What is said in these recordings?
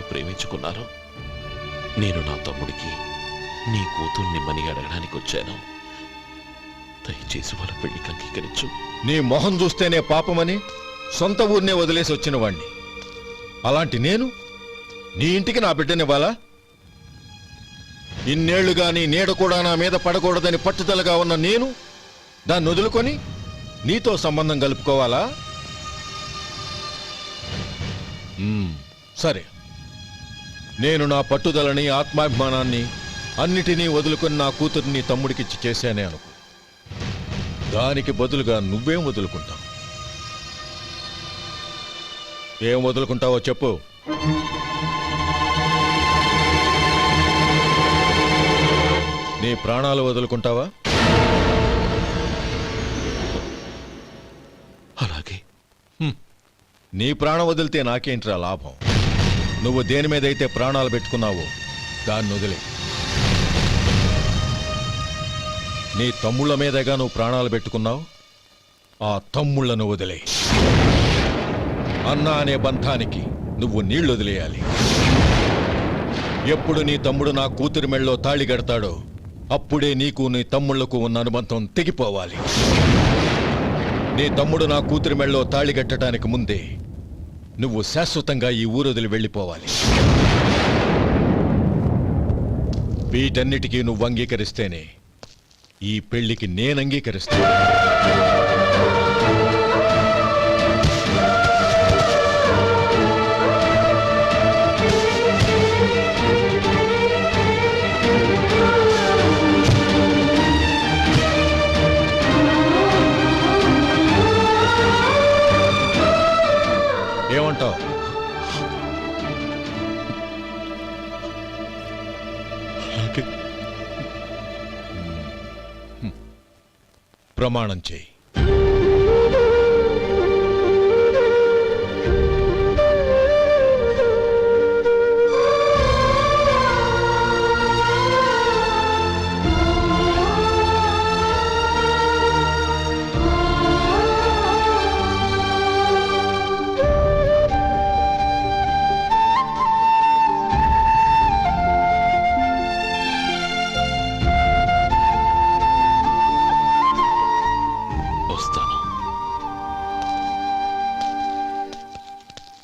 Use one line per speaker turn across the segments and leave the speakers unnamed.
ఎంతగా ప్రేమించుకున్నారో? నేను నా తమ్ముడికి నీ కూతుర్ని మని అడగడానికి వచ్చాను. దయచేసి వాళ్ళ పెళ్ళికి అంగీకరించు.
నీ మొహం చూస్తేనే పాపమని సొంత ఊరినే వదిలేసి వచ్చిన వాణ్ణి అలాంటి నేను నీ ఇంటికి నా బిడ్డనివ్వాలా? ఇన్నేళ్ళుగా నీ నీడ కూడా నా మీద పడకూడదని పట్టుదలగా ఉన్న నేను దాన్ని వదులుకొని నీతో సంబంధం కలుపుకోవాలా? మ్మ్, సరే. నేను నా పట్టుదలని ఆత్మాభిమానాన్ని అన్నిటినీ వదులుకొని నా కూతుర్ని తమ్ముడికిచ్చి చేశానే అనుకో. దానికి బదులుగా నువ్వేం వదులుకుంటావు? ఏం వదులుకుంటావో చెప్పు. నీ ప్రాణాలు వదులుకుంటావా?
అలాగే.
నీ ప్రాణం వదిలితే నాకేంట్రా లాభం? నువ్వు దేని మీదైతే ప్రాణాలు పెట్టుకున్నావో దాన్ని వదిలే. నీ తమ్ముళ్ళ మీదగా నువ్వు ప్రాణాలు పెట్టుకున్నావు ఆ తమ్ముళ్ళను వదిలే. అన్న అనే బంధానికి నువ్వు నీళ్ళు వదిలేయాలి. ఎప్పుడు నీ తమ్ముడు నా కూతురి మెళ్ళలో తాళి కడతాడో అప్పుడే నీకు నీ తమ్ముళ్ళకు ఉన్న అనుబంధం తెగిపోవాలి. నీ తమ్ముడు నా కూతురి మెళ్ళలో తాళి కట్టడానికి ముందే నువ్వు శాశ్వతంగా ఈ ఊరొదిలి వెళ్ళిపోవాలి. వీటన్నిటికీ నువ్వు అంగీకరిస్తేనే ఈ పెళ్ళికి నేను అంగీకరిస్తాను. ప్రమాణం చేయి.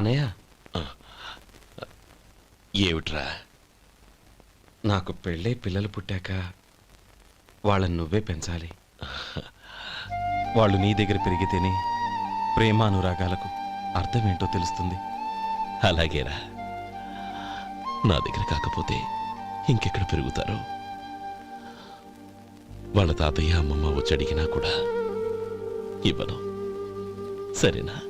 అనయ్య
ఏమిట్రా?
నాకు పెళ్ళై పిల్లలు పుట్టాక వాళ్ళని నువ్వే పెంచాలి. వాళ్ళు నీ దగ్గర పెరిగితేనే ప్రేమానురాగాలకు అర్థమేంటో తెలుస్తుంది.
అలాగేరా. నా దగ్గర కాకపోతే ఇంకెక్కడ పెరుగుతారు? వాళ్ళ తాతయ్య అమ్మమ్మ వచ్చి అడిగినా కూడా ఇవ్వను. సరేనా?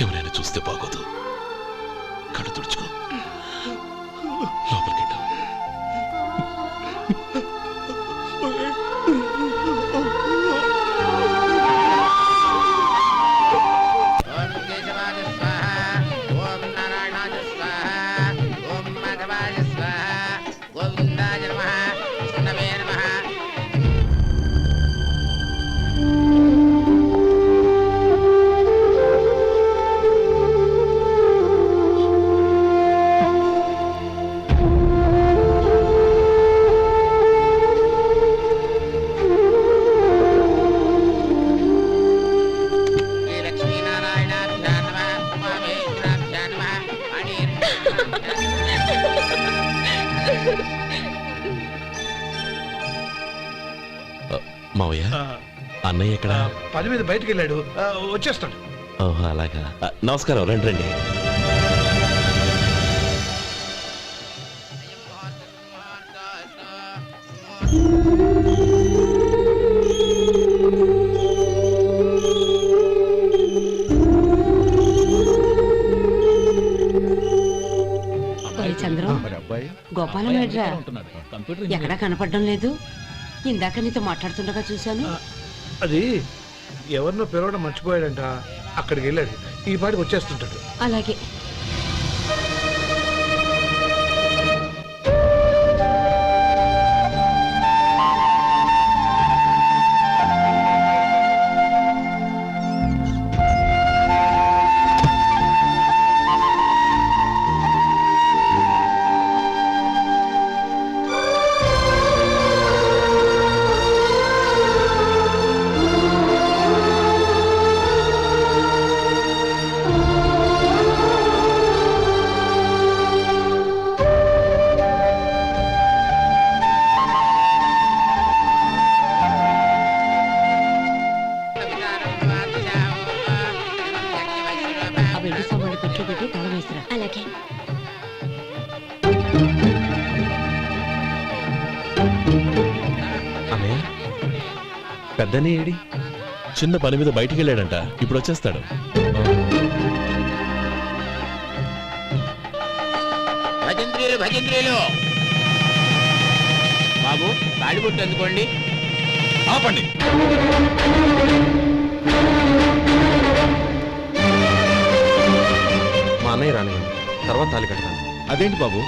ఎవరైనా చూస్తే బాగోదు. కళ్ళు తుడుచుకో. లోపల
పని మీద బయటికి వెళ్ళాడు. ఆ, వచ్చేస్తాడు.
ఓహో అలాగా. ఆ, నమస్కారం రండి రండి.
ఒరే చంద్రం
మరి అబ్బాయి?
గోపాలం ఏడ్రా ఎక్కడా కనపడడం లేదు? ఇందాక నీతో మాట్లాడుతుండగా చూశాను.
అది ఎవరినో పిలవడం మర్చిపోయాడంట అక్కడికి వెళ్ళాడు. ఈ పాటికి వచ్చేస్తుంటాడు.
అలాగే.
పెద్దనే ఏడి? చిన్న పని మీద బయటికి వెళ్ళాడంట ఇప్పుడు వచ్చేస్తాడు.
భజంత్రీలు భజంత్రీలు బాబు తాడిబొట్టు అందుకోండి.
ఆపండి.
మా అన్నయ్య రానివ్వండి. తర్వాత తాలి కడతాను.
అదేంటి బాబు?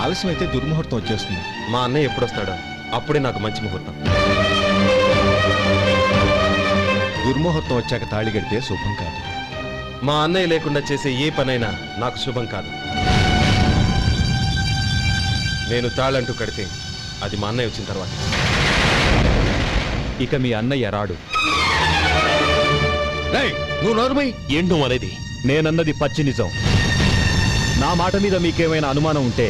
ఆలస్యం అయితే దుర్ముహూర్తం వచ్చేస్తుంది.
మా అన్నయ్య ఎప్పుడు వస్తాడో అప్పుడే నాకు మంచి ముహూర్తం.
దుర్ముహూర్తం వచ్చాక తాళి కడితే శుభం కాదు.
మా అన్నయ్య లేకుండా చేసే ఏ పనైనా నాకు శుభం కాదు. నేను తాళంటూ కడితే అది మా అన్నయ్య వచ్చిన తర్వాత. ఇక మీ అన్నయ్య రాడు.
రేయ్, నువ్వు నోరుమై
ఏంటో అనేది?
నేనన్నది పచ్చి నిజం. నా మాట మీద మీకేమైనా అనుమానం ఉంటే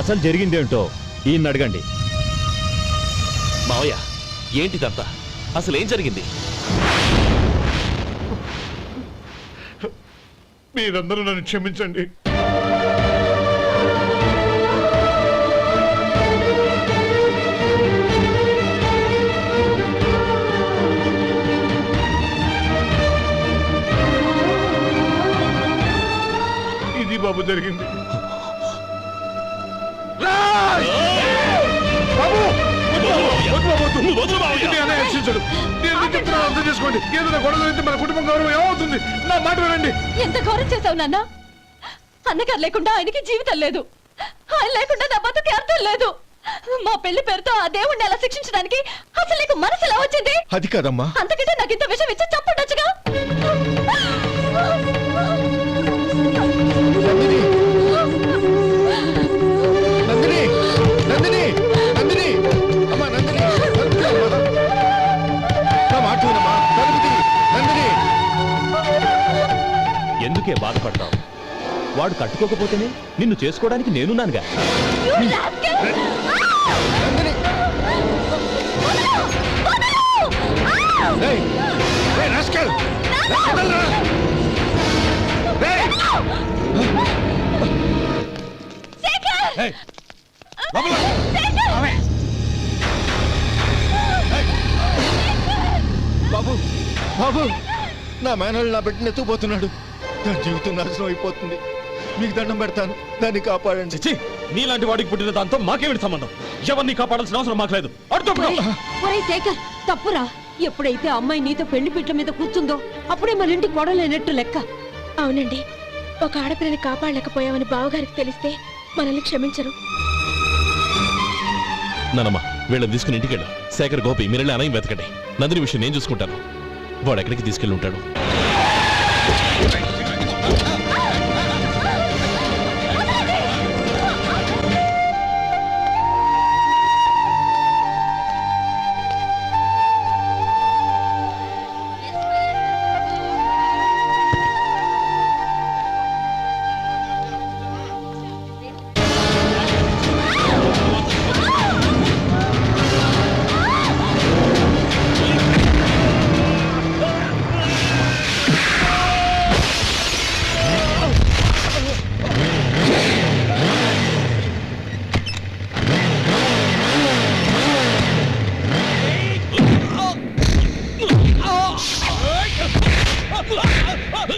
అసలు జరిగిందేంటో ఈయన అడగండి.
మావయ్య ఏంటిదంతా అసలు ఏం జరిగింది?
మీరందరూ నన్ను క్షమించండి. ఇది బాబు జరిగింది. అర్థం చేసుకోండి. ఏదైనా గొడవ జరిగితే మన కుటుంబం గౌరవం ఏమవుతుంది? నా మాట వినండి.
ఎంత ఘోరం చేశావు నాన్న? అన్నగారు లేకుండా ఆయనకి జీవితం లేదు. ఆయన లేకుండా నా బతుకి అర్థం లేదు. మా పెళ్ళి పేరుతో ఆ దేవుణ్ణి అలా శిక్షించడానికి అసలు నీకు మనసు ఎలా వచ్చింది?
అది కాదమ్మా.
అంతకంటే నాకు ఇంత విషయం ఇచ్చి చంపుండొచ్చుగా
బాధపడతావు వాడు కట్టుకోకపోతేనే నిన్ను చేసుకోవడానికి నేనున్నానుగా!
బాబు! బాబు! నా మేనల్ నా బిడ్డను ఎత్తుకుపోతున్నాడు. నా జీవితం నాశనం అయిపోతుంది. మీకు దండం పెడతాను. దాన్ని కాపాడండి.
చిచ్చి నీలాంటి వాడికి పుట్టిన దాంతో మాకేమిటి సంబంధం? ఎవరిని కాపాడాల్సిన అవసరం మాకు లేదు
ఒరేయ్ శేఖర్ తప్పురా. ఎప్పుడైతే అమ్మాయి నీతో పెళ్ళి పీటల మీద కూర్చుందో అప్పుడే మన ఇంటి గొడవలేనట్టు లెక్క.
అవునండి. ఒక ఆడపిల్లని కాపాడలేకపోయామని బావగారికి తెలిస్తే మనల్ని క్షమించరు.
నానమ్మ వీళ్ళని తీసుకుని ఇంటికి వెళ్ళు. శేఖర్ గోపి మీరెళ్ళి అనయం వెతకండి. నందిని విషయం నేను చూసుకుంటాను. వాడు ఎక్కడికి తీసుకెళ్ళి ఉంటాడు?
చంపదు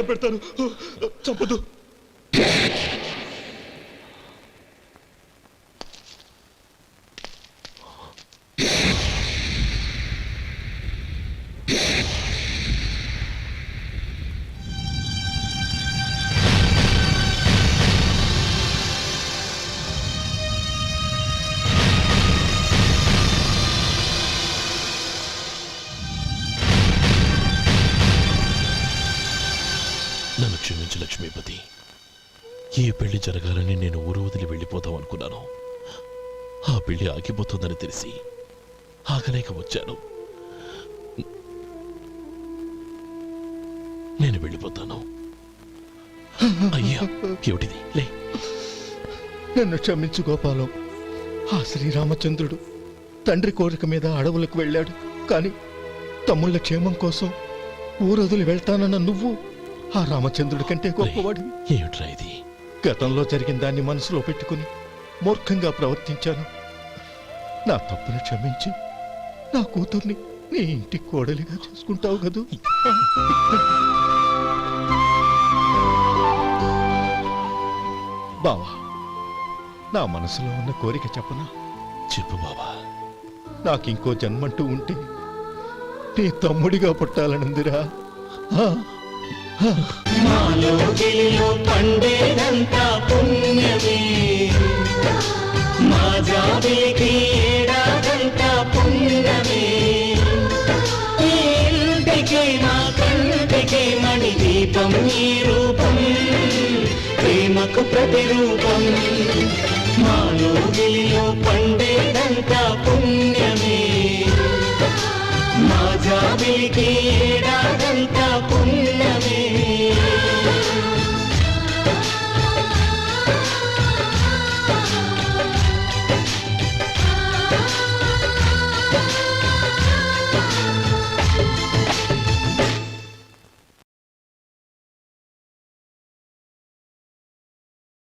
దండం పెడతాను. చంపదు
ఏ పెళ్ళి జరగాలని నేను ఊరు వదిలి వెళ్ళిపోతాం అనుకున్నాను. ఆ పెళ్ళి ఆగిపోతుందని తెలిసి ఆగలేక వచ్చాను. నేను వెళ్ళిపోతాను. అయ్యా ఏమిటిది? లే.
నన్ను క్షమించు గోపాలం. ఆ శ్రీరామచంద్రుడు తండ్రి కోరిక మీద అడవులకు వెళ్ళాడు. కానీ తమ్ముళ్ళ క్షేమం కోసం ఊరొదిలి వెళ్తానన్న నువ్వు ఆ రామచంద్రుడి కంటే గొప్పవాడివి.
ఏమిట్రా ఇది?
గతంలో జరిగిన దాన్ని మనసులో పెట్టుకుని మూర్ఖంగా ప్రవర్తించాను. నా తప్పుని క్షమించి. నా కూతుర్ని నీ ఇంటి కోడలిగా చేసుకుంటావు కదూ. బావా నా మనసులో ఉన్న కోరిక చెప్పనా?
చెప్పు బావా.
నాకింకో జన్మంటూ ఉంటే నీ తమ్ముడిగా పుట్టాలనుందిరా.
మాలో గిలిలో పండేదంతా పుణ్యమే. మా జాబిలికి ఏడాదంతా పుణ్యమే. ఇంటికి మా కంటికి మణి దీపం ఈ రూపం ప్రేమకు ప్రతిరూపం. మాలో గిలిలో పండేదంతా పుణ్యమే. మా జాబిలికి